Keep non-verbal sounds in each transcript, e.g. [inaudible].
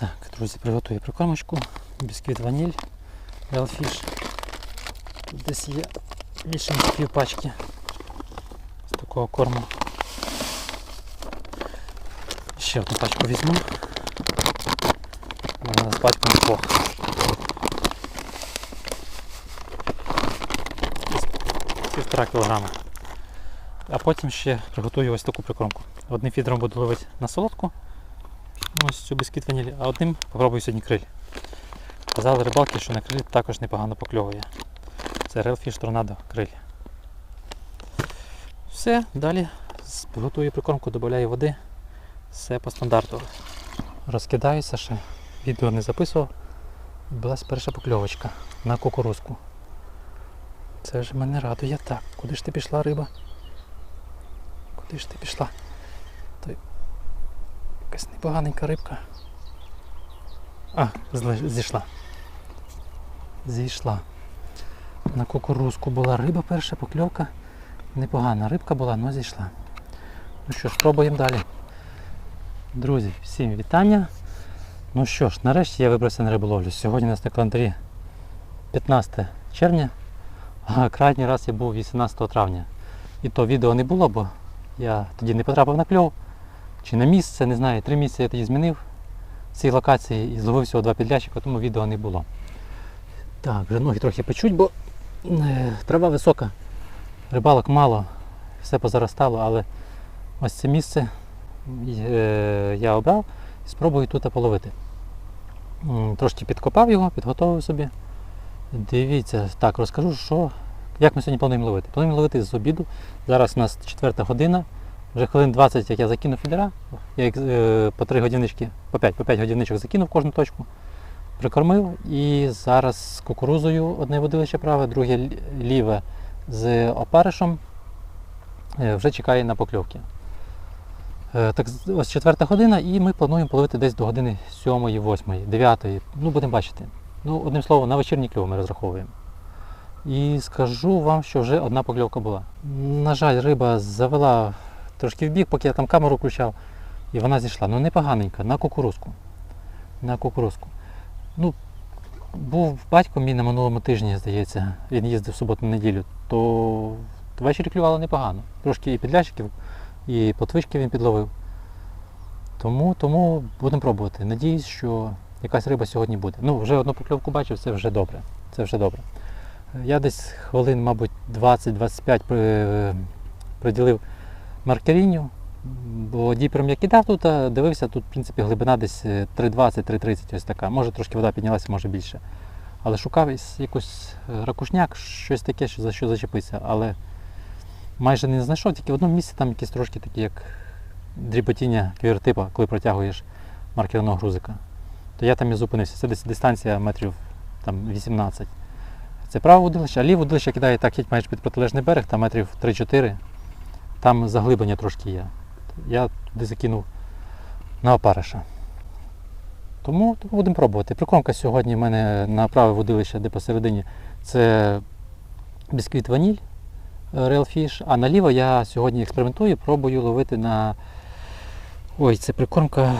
Так, друзі, приготую прикормочку. Бісквіт ваніль, Елфіш. Тут десь є більше ніж пачки з такого корму. Ще одну пачку візьму. У мене з пачком двох. Півтора кілограма. А потім ще приготую ось таку прикормку. Одним фідером буду ловити на солодку. Ось цю бісквіт ванілі, а одним попробую сьогодні криль. Казали рибалки, що на криль також непогано покльовує. Це Railfish Tornado криль. Все, далі готую прикормку, додаю води. Все по стандарту. Розкидаюся ще, відео не записував. Була перша покльовочка на кукурузку. Це ж мене радує так. Куди ж ти пішла риба? Куди ж ти пішла? Якась непоганенька рибка. А, зійшла. Зійшла. На кукурузку була риба перша, покльовка. Непогана рибка була, але зійшла. Ну що ж, пробуємо далі. Друзі, всім вітання. Ну що ж, нарешті я вибрався на риболовлю. Сьогодні у нас на календарі 15 червня, а крайній раз я був 18 травня. І то відео не було, бо я тоді не потрапив на кльов. Чи на місце, не знаю, три місяці я тоді змінив в цій локації і зловив всього два підлящика, тому відео не було. Так, вже ноги трохи печуть, бо е, трава висока, рибалок мало, все позаростало, але ось це місце е, я обрав і спробую тут половити. Трошки підкопав його, підготовив собі. Дивіться, так, розкажу, що, як ми сьогодні плануємо ловити. Плануємо ловити з обіду. Зараз у нас 4 година. Вже хвилин 20, як я закинув фідера, я їх е, по 3 годиннички, по 5, по 5 годинничок закинув кожну точку, прикормив і зараз з кукурузою одне водилище праве, друге ліве з опаришем е, вже чекає на покльовки. Е, Так, ось 4 година і ми плануємо половити десь до години 7, 8, 9. Ну, будемо бачити. Ну, одним словом, на вечірній кльов ми розраховуємо. І скажу вам, що вже одна покльовка була. На жаль, риба завела трошки в бік, поки я там камеру включав, і вона зійшла. Ну непоганенька, на кукурузку. На кукурузку. Ну, був батько мій на минулому тижні, здається, він їздив в суботу-неділю, то ввечері клювало непогано. Трошки і підлящиків, і плотвички він підловив. Тому, тому будемо пробувати. Надіюсь, що якась риба сьогодні буде. Ну, вже одну покльовку бачив, це вже добре. Це вже добре. Я десь хвилин, мабуть, 20-25 при- приділив маркерінню, бо діпером я кидав тут, а дивився, тут в принципі глибина десь е, 3,20-3,30 ось така. Може трошки вода піднялася, може більше. Але шукав якийсь е, ракушняк, щось таке, що за що зачепитися. Але майже не знайшов, тільки в одному місці там якісь трошки такі, як дріботіння квіртипа, коли протягуєш маркерного грузика. То я там і зупинився. Це десь дистанція метрів там, 18. Це праве водилище, а ліве водилище кидає так геть майже під протилежний берег, там метрів 3-4. Там заглиблення трошки є. Я туди закинув на опариша. Тому, будемо пробувати. Прикормка сьогодні в мене на праве водилище, де посередині, це бісквіт ваніль е, Railfish, а наліво я сьогодні експериментую, пробую ловити на. Ой, це прикормка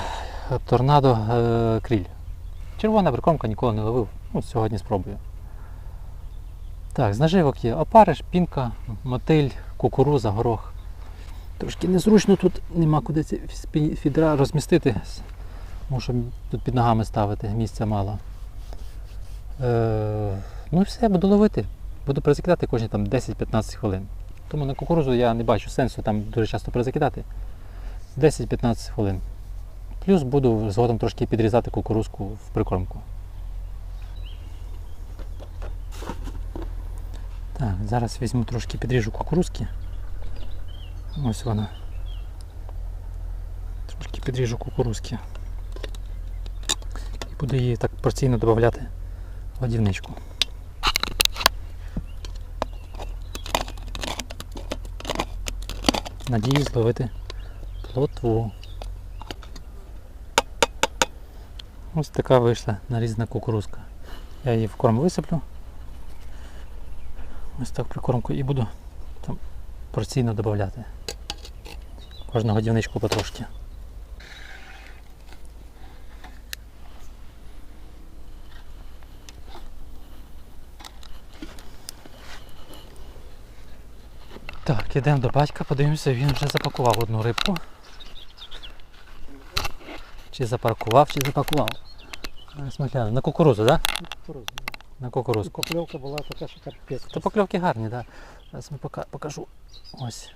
е, торнадо е, кріль. Червона прикормка ніколи не ловив. Ну, сьогодні спробую. Так, з наживок є опариш, пінка, мотиль, кукуруза, горох. Трошки незручно тут нема куди ці фідра розмістити. Мушу тут під ногами ставити, місця мало. Е, ну і все, буду ловити. Буду перезакидати кожні там 10-15 хвилин. Тому на кукурузу я не бачу сенсу там дуже часто перезакидати. 10-15 хвилин. Плюс буду згодом трошки підрізати кукурузку в прикормку. Так, зараз візьму трошки підріжу кукурузки. Ось вона. Трошки підріжу кукурузки. І буду її так порційно додати в годівничку. Надіюсь зловити плотву. Ось така вийшла нарізана кукурузка. Я її в корм висиплю. Ось так прикормку і буду там порційно додати кожну годівничку потрошки. Так, ідемо до батька, подивимося, він вже запакував одну рибку. Чи запаркував, чи запакував. Е, Смакляно. На кукурузу, так? Да? На кукурузу. Покльовка була така, що капець. То покльовки гарні, так. Зараз ми покажу. Ось.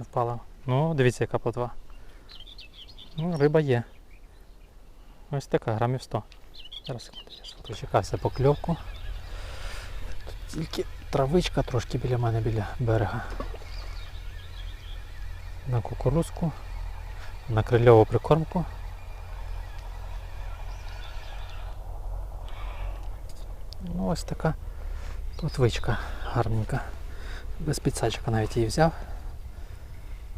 Не впала. Ну, дивіться, яка плотва. Ну, риба є. Ось така, грамів 100. Зараз я ж дочекався покльовку. Тут тільки травичка трошки біля мене біля берега. На кукурузку, на крильову прикормку. Ну, ось така плотвичка гарненька. Без підсачка навіть її взяв.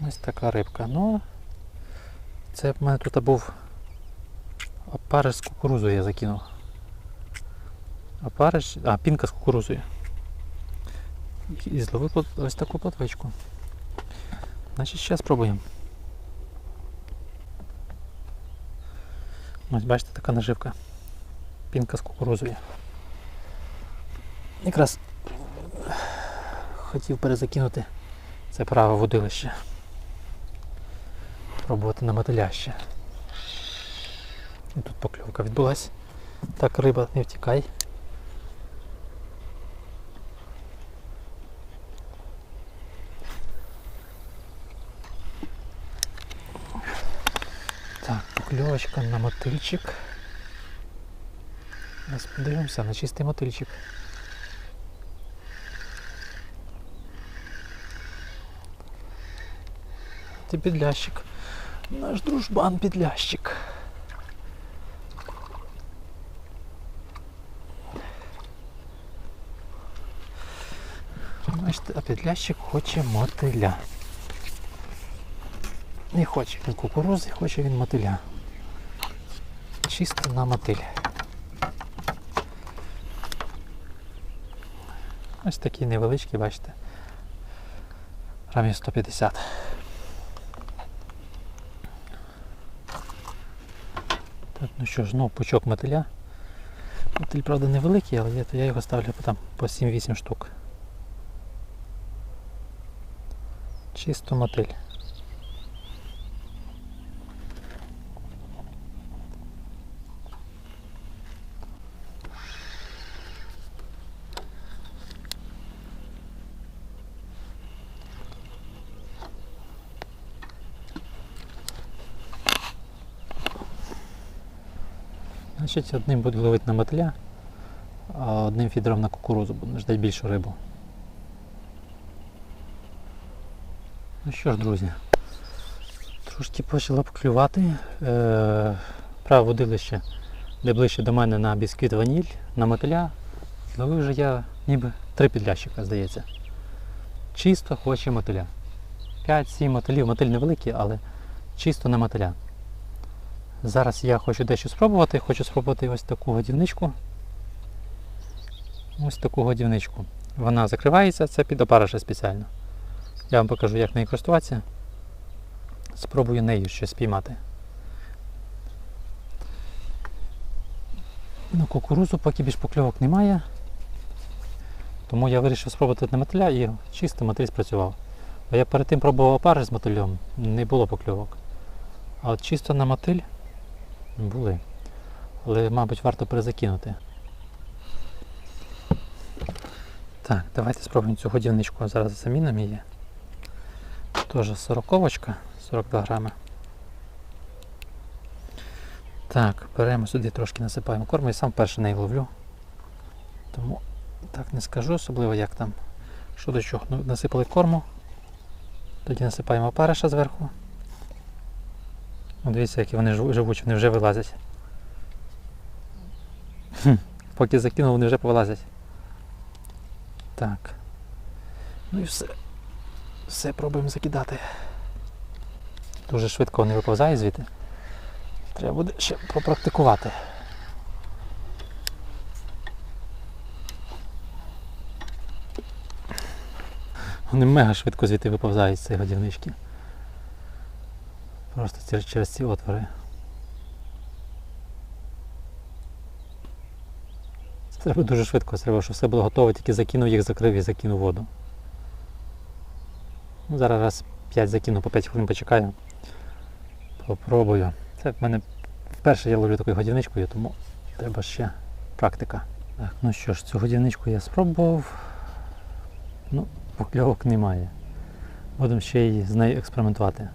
Ось така рибка. Ну, це в мене тут був опариш з кукурузою я закинув. Опариш, а, пінка з кукурузою. І- зловив ось таку плотвичку. Значить, ще спробуємо. Ось бачите, така наживка. Пінка з кукурузою. Якраз хотів перезакинути це праве водилище. Пробувати на мотиляще. І тут покльовка відбулась. Так, риба, не втікай. Так, покльовочка на мотильчик. Зараз подивимося на чистий мотильчик. Ти підлящик. Наш дружбан підлящик. А підлящик хоче мотиля. Не хоче він кукурузи, хоче він мотиля. Чисто на мотиль. Ось такі невеличкі, бачите. Грамів 150. Ну що ж, ну пучок мотиля. Мотиль, правда, невеликий, але я, я його ставлю там, по 7-8 штук. Чисто мотиль. Значить, одним буду ловити на мотиля, а одним фідером на кукурузу буду ждати більшу рибу. Ну що ж, друзі, трошки почало клювати. Е, праве водилище, де ближче до мене на бісквіт ваніль, на мотиля. Зловив вже я ніби три підлящика, здається. Чисто хоче мотиля. 5-7 мотилів, мотиль невеликий, але чисто на мотиля. Зараз я хочу дещо спробувати. Хочу спробувати ось таку годівничку. Ось таку годівничку. Вона закривається, це під опариша спеціально. Я вам покажу, як нею користуватися. Спробую нею щось спіймати. Ну, кукурузу поки більш покльовок немає. Тому я вирішив спробувати на мотиля і чисто мотиль спрацював. А я перед тим пробував опариш з мотилем, не було покльовок. А от чисто на мотиль були. Але, мабуть, варто перезакинути. Так, давайте спробуємо цю годівничку. Зараз замінимо її. Теж сороковочка, 42 грами. Так, беремо сюди трошки насипаємо корму і сам перший неї ловлю. Тому так не скажу, особливо як там. Що до чого. Ну, насипали корму. Тоді насипаємо опариша зверху. О, дивіться, які вони жив- живучі, вони вже вилазять. Хм, Поки закинув, вони вже повилазять. Так. Ну і все. Все пробуємо закидати. Дуже швидко вони виповзають звідти. Треба буде ще попрактикувати. Вони мега швидко звідти виповзають з цієї годівнички. Просто через, ці отвори. Це треба дуже швидко, треба, щоб все було готово, тільки закинув їх, закрив і закинув воду. Ну, Зараз раз 5 закину, по 5 хвилин почекаю. Попробую. Це в мене вперше я ловлю такою годівничкою, тому треба ще практика. Так, ну що ж, цю годівничку я спробував. Ну, покльовок немає. Будемо ще й з нею експериментувати.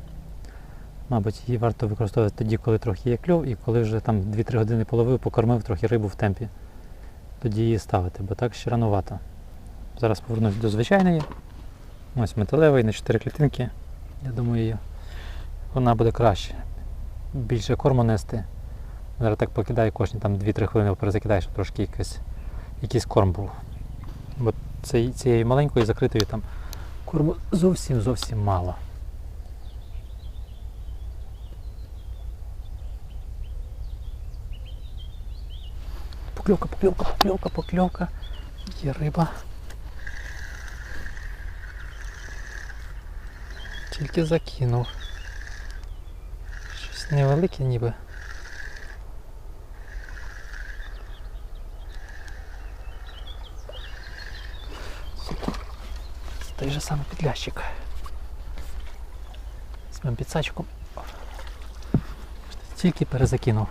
Мабуть, її варто використовувати тоді, коли трохи є кльов, і коли вже там 2-3 години половив, покормив трохи рибу в темпі. Тоді її ставити, бо так ще ранувато. Зараз повернусь до звичайної. Ось металевий на 4 клітинки. Я думаю, вона буде краще. Більше корму нести. Зараз так покидаю кожні там 2-3 хвилини перезакидаю, щоб трошки якийсь, якийсь корм був. Бо цієї маленької закритої там корму зовсім зовсім мало. Покльовка, покльовка, покльовка, покльовка. Є риба. Тільки закинув. Щось невелике ніби. Той же самий підлящик. З моїм підсачком. Тільки перезакинув.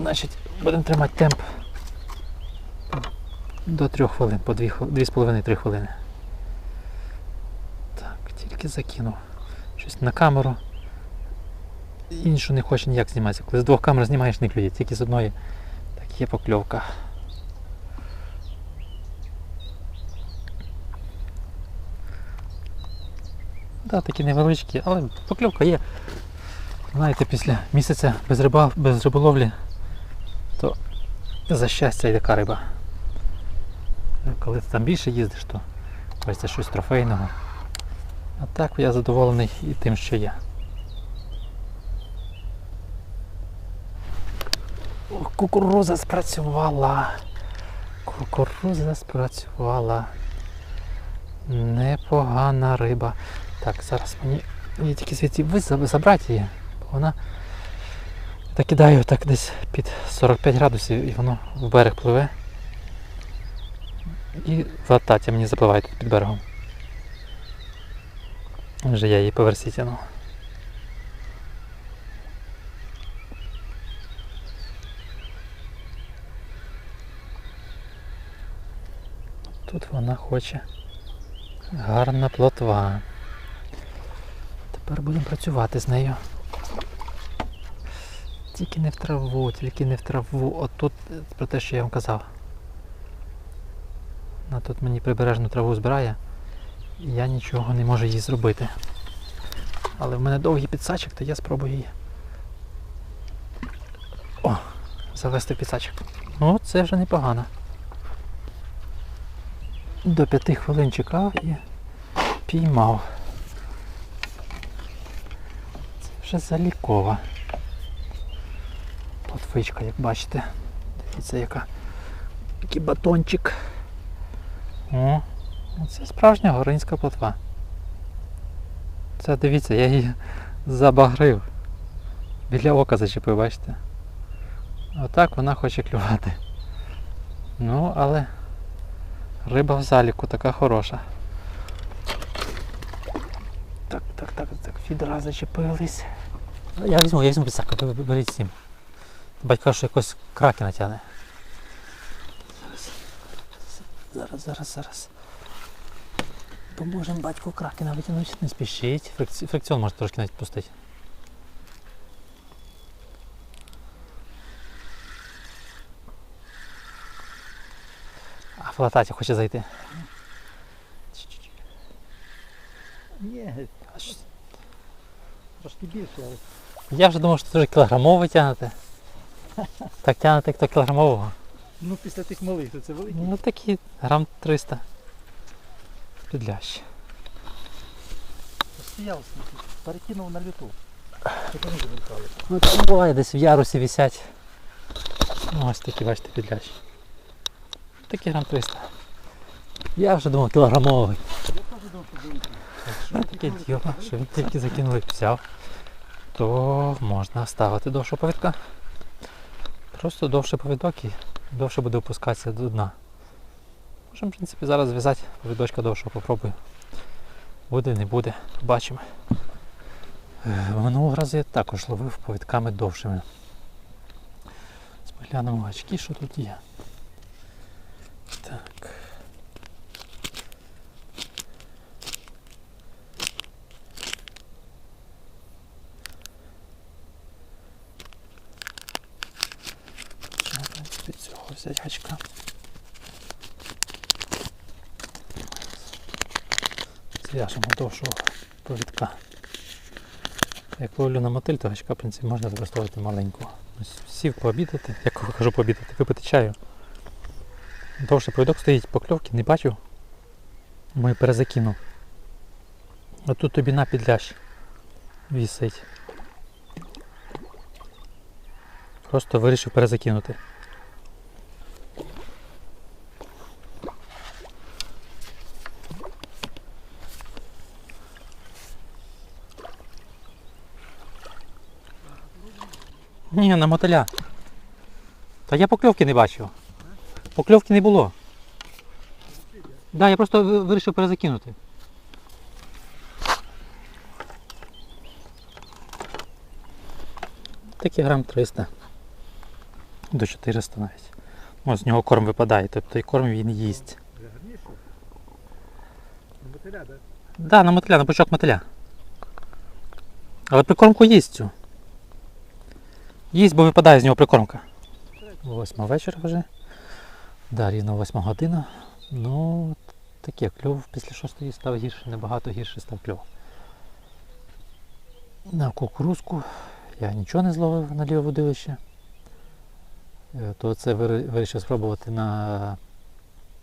Значить, будемо тримати темп до 3 хвилин, по 2,5-3 хвилини. Так, тільки закинув. Щось на камеру. Іншу не хоче ніяк зніматися. Коли з двох камер знімаєш, не клює, тільки з одної. Так є покльовка. Так, такі невеличкі, але покльовка є. Знаєте, після місяця без, риба, без риболовлі, то за щастя йде така риба. Коли ти там більше їздиш, то хочеться щось трофейного. А так я задоволений і тим, що є. Кукуруза спрацювала. Кукуруза спрацювала. Непогана риба. Так, зараз мені, мені тільки звідси забрати її, бо вона. Я кидаю так десь під 45 градусів і воно в берег пливе. І латаття мені запливає тут під берегом. Вже я її по версі. Тут вона хоче. Гарна плотва. Тепер будемо працювати з нею. Тільки не в траву, тільки не в траву. Отут е, про те, що я вам казав. Вона тут мені прибережну траву збирає, і я нічого не можу їй зробити. Але в мене довгий підсачок, то я спробую її. О! Завести підсачок. О, це вже непогано. До п'яти хвилин чекав і піймав. Це вже залікова. Плотвичка, як бачите. Дивіться, яка. Який батончик. О, це справжня горинська плотва. Це дивіться, я її забагрив. Біля ока зачепив, бачите? Отак вона хоче клювати. Ну, але риба в заліку така хороша. Так, так, так, так, фідра зачепились. Я візьму, я візьму підсаку, беріть сім. Батько що якось кракена тягне. Зараз, зараз, зараз. Поможемо батьку кракена витягнути. Не спішіть. Фрикці... Фрикціон може трошки навіть пустити. А флотаті хоче зайти. Ні, трошки більше, Я вже думав, що ти вже тягнете. [laughs] Так тягнете, як то кілограмового. ну після тих малих, то це великі. Ну такі грам 300. Підлящ. Стояв, перекинув на люту. Ну там буває десь в ярусі висять. Ну, ось такі, бачите, підлящі. Такі грам 300. Я вже думав кілограмовий. Я теж думав, що великі. Ну таке діло, що він тільки закинув і взяв, то можна ставити довшого повідка. Просто довше повідок і довше буде опускатися до дна. Можемо, в принципі, зараз зв'язати повідочка довшого, попробую. Буде, не буде, бачимо. Е, Минулого разу я також ловив повідками довшими. Споглянемо гачки, що тут є. Так. Можна, в принципі, цього взяти гачка. Довшого повідка. Як ловлю на мотиль, то гачка, в принципі, можна використовувати маленького. Ось Сів пообідати, як кажу пообідати, випити чаю. Довший повідок стоїть покльовки, не бачив. Ми перезакинув. А тут тобі на підлящ вісить. Просто вирішив перезакинути. Ні, на мотиля. Та я покльовки не бачив. Покльовки не було. Так, да, я просто вирішив перезакинути. Такі грам 300. До 400 навіть. О, з нього корм випадає, тобто і корм він їсть. На мотиля, да? Да, на мотиля, на пучок мотиля. Але прикормку їсть цю. Їсть, бо випадає з нього прикормка. Восьма вечора вже. Да, рівно восьма година. Ну, таке кльов після шостої став гірше, набагато гірше став кльов. На кукурузку я нічого не зловив на ліве водилище. Е, То це вирішив спробувати на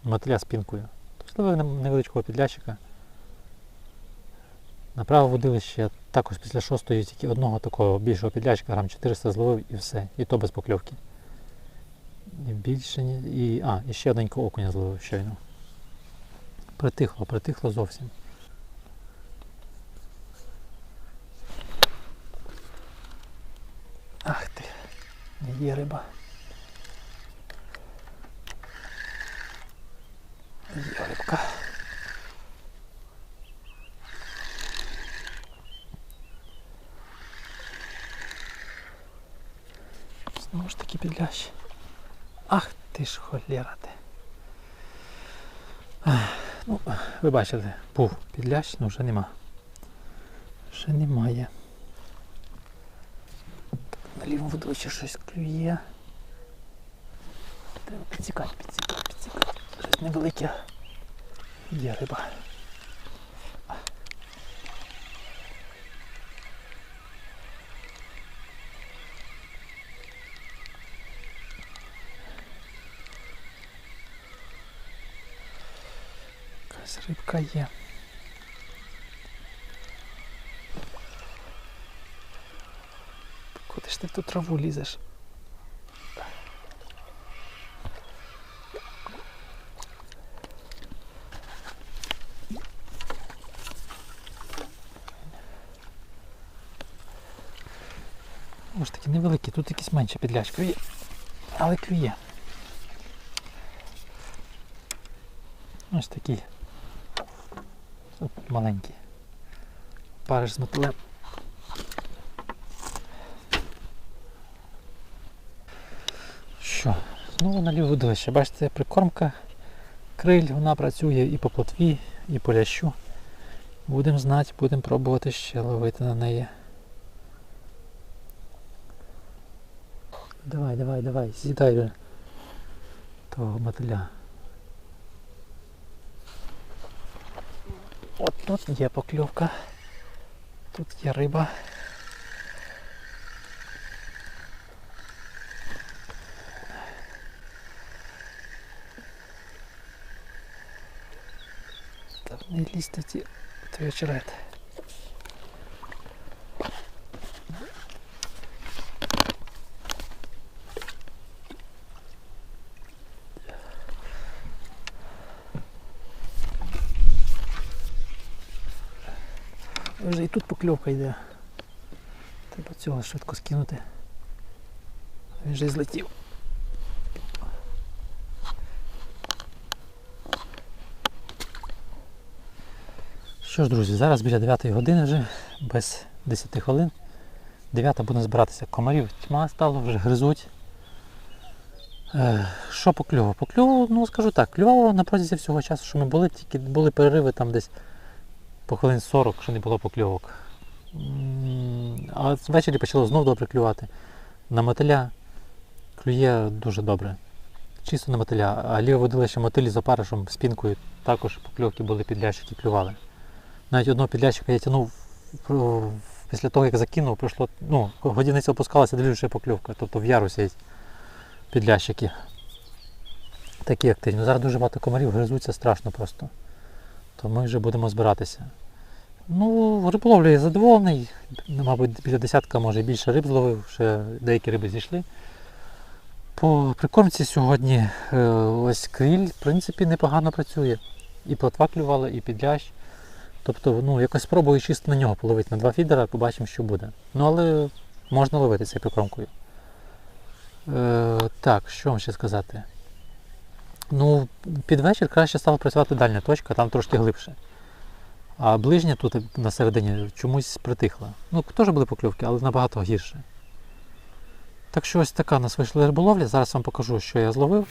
мотиля з пінкою. Зловив невеличкого підлящика. На праве водилище також після шостої тільки одного такого більшого підлящика, грам 400 зловив і все. І то без покльовки. І більше. І, а, і ще одненького окуня зловив щойно. Притихло, притихло зовсім. Ах ти, є риба. Є рибка. Знову ж таки підлящ. Ах ти ж холєра ти. Ну, ви бачите, був підлящ, але вже нема. Вже немає. На лівому водойчі щось клює. Треба підсікати, підсікати, підсікати. Щось невелике. Є риба. Якась рибка є. Куди ж ти в ту траву лізеш? Ось такі невеликі, тут якісь менше підляч клює. Але клює. Ось такі. Тут маленькі. Париш з мотилем. Що? Знову на ліву. Бачите, прикормка криль, вона працює і по плотві, і по лящу. Будемо знати, будемо пробувати ще ловити на неї. Давай, давай, давай, вже того мотиля. тут є покльовка. Тут є риба. Та не лізьте ці твій очерет. Тут покльовка йде. Треба цього швидко скинути. Він вже й злетів. Що ж, друзі, зараз біля 9 години вже, без 10 хвилин. 9 будемо збиратися. Комарів тьма стало, вже гризуть. Е, що по кльову? По кльову, ну скажу так, клювало на протязі всього часу, що ми були, тільки були перериви там десь по хвилин 40, що не було покльовок. А ввечері почало знов добре клювати. На мотиля клює дуже добре. Чисто на мотиля. А ліве водилище мотилі за паришем, спінкою також покльовки були підлящики клювали. Навіть одного підлящика я тягнув після того, як закинув, пройшло, ну, годиниця опускалася, дивлюсь, вже покльовка. Тобто в ярусі є підлящики. Такі активні. Ну, Зараз дуже багато комарів гризуться страшно просто. То ми вже будемо збиратися. Ну, риболовлю я задоволений. Мабуть, біля десятка, може більше риб зловив, ще деякі риби зійшли. По прикормці сьогодні е, ось криль, в принципі, непогано працює. І плотва клювала, і підлящ. Тобто, ну, якось спробую чисто на нього половити на два фідера, побачимо, що буде. Ну, але можна ловити цією прикормкою. Е, так, що вам ще сказати? Ну, під вечір краще стала працювати дальня точка, там трошки глибше. А ближня тут на середині чомусь притихла. Ну, теж були покльовки, але набагато гірше. Так що ось така у нас вийшла риболовля. Зараз вам покажу, що я зловив.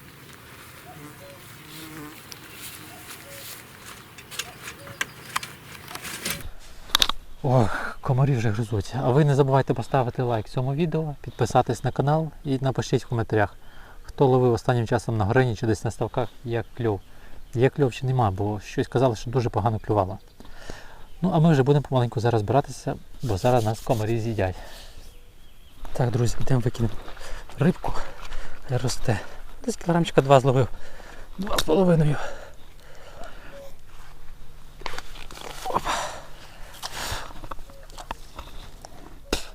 Ох, комарі вже гризуть. А ви не забувайте поставити лайк цьому відео, підписатись на канал і напишіть в коментарях, хто ловив останнім часом на грині чи десь на ставках, як кльов. Є кльов чи нема, бо щось казали, що дуже погано клювало. Ну, а ми вже будемо помаленьку зараз збиратися, бо зараз нас комарі з'їдять. Так, друзі, йдемо викинемо рибку. Росте. Десь кілограмчика два зловив. Два з половиною. Опа.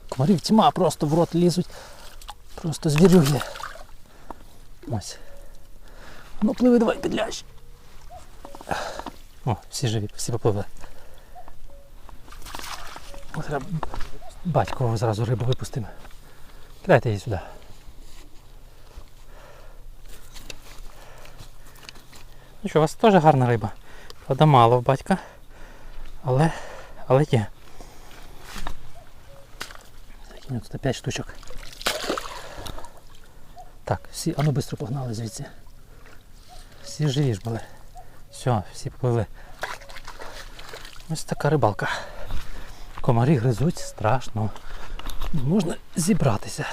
Комарів тьма просто в рот лізуть. Просто звірюги. Ось. Ну, пливи давай підлящ. О, всі живі, всі попливли. Треба батькового зразу рибу випустимо. Кидайте її сюди. Ну що, у вас теж гарна риба. Правда, мало в батька. Але, але є. Закинь тут 5 штучок. Так, всі, а ну швидко погнали звідси. Всі живі ж були. Все, всі попливли. Ось така рибалка. Комарі гризуть страшно. Можна зібратися.